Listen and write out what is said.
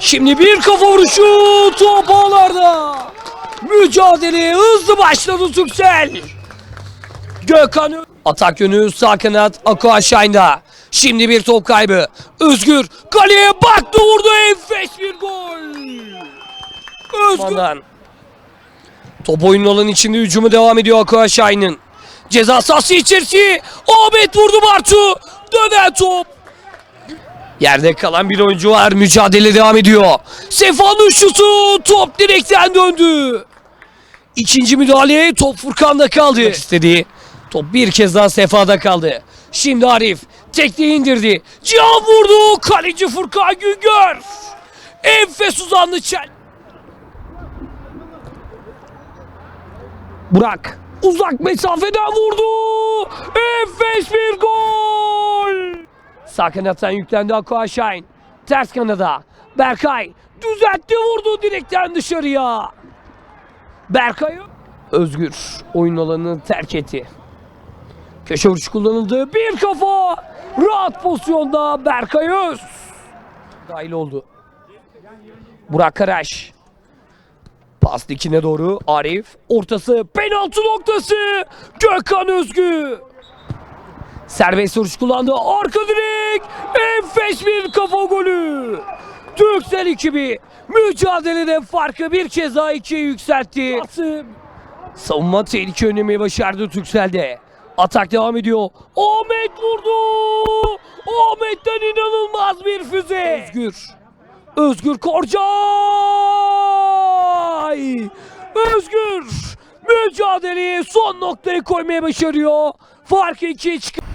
Şimdi bir kafa vuruşu top ağlarda. Mücadele hızlı başladı Türksel. Gökhan Atak yönü sağ kanat Ako aşağında. Şimdi bir top kaybı. Özgür kaleye baktı vurdu enfes bir gol. Özgür. Top oyunun alanı içinde hücumu devam ediyor Ako aşağının. Ceza sahası içerisi. Ahmet vurdu Bartu. Dönen top. Yerde kalan bir oyuncu var. Mücadele devam ediyor. Sefa'nın şutu. Top direkten döndü. İkinci müdahale top Furkan'da kaldı. istediği. Top bir kez daha Sefa'da kaldı. Şimdi Arif tekniği indirdi. Cihan vurdu. Kaleci Furkan Güngör. Enfes uzandı çel. Burak uzak mesafeden vurdu. Enfes bir gol. Sağ kanattan yüklendi Aqua Şahin. Ters kanada. Berkay düzeltti vurdu direkten dışarıya. Berkay Özgür oyun alanını terk etti. Köşe vuruş kullanıldı. Bir kafa. Rahat pozisyonda Berkay Öz. Dahil oldu. Burak Karaş. Pas dikine doğru Arif. Ortası penaltı noktası. Gökhan Özgü. Serbest vuruş kullandı. Arka direk. Enfes bir kafa golü. Türksel ekibi mücadelede farkı bir kez daha ikiye yükseltti. Savunma tehlike önlemeyi başardı Türksel'de. Atak devam ediyor. Ahmet vurdu. Ahmet'ten inanılmaz bir füze. Özgür. Özgür Korcay. Özgür mücadeleye son noktayı koymaya başarıyor. Farkı ikiye çıkar.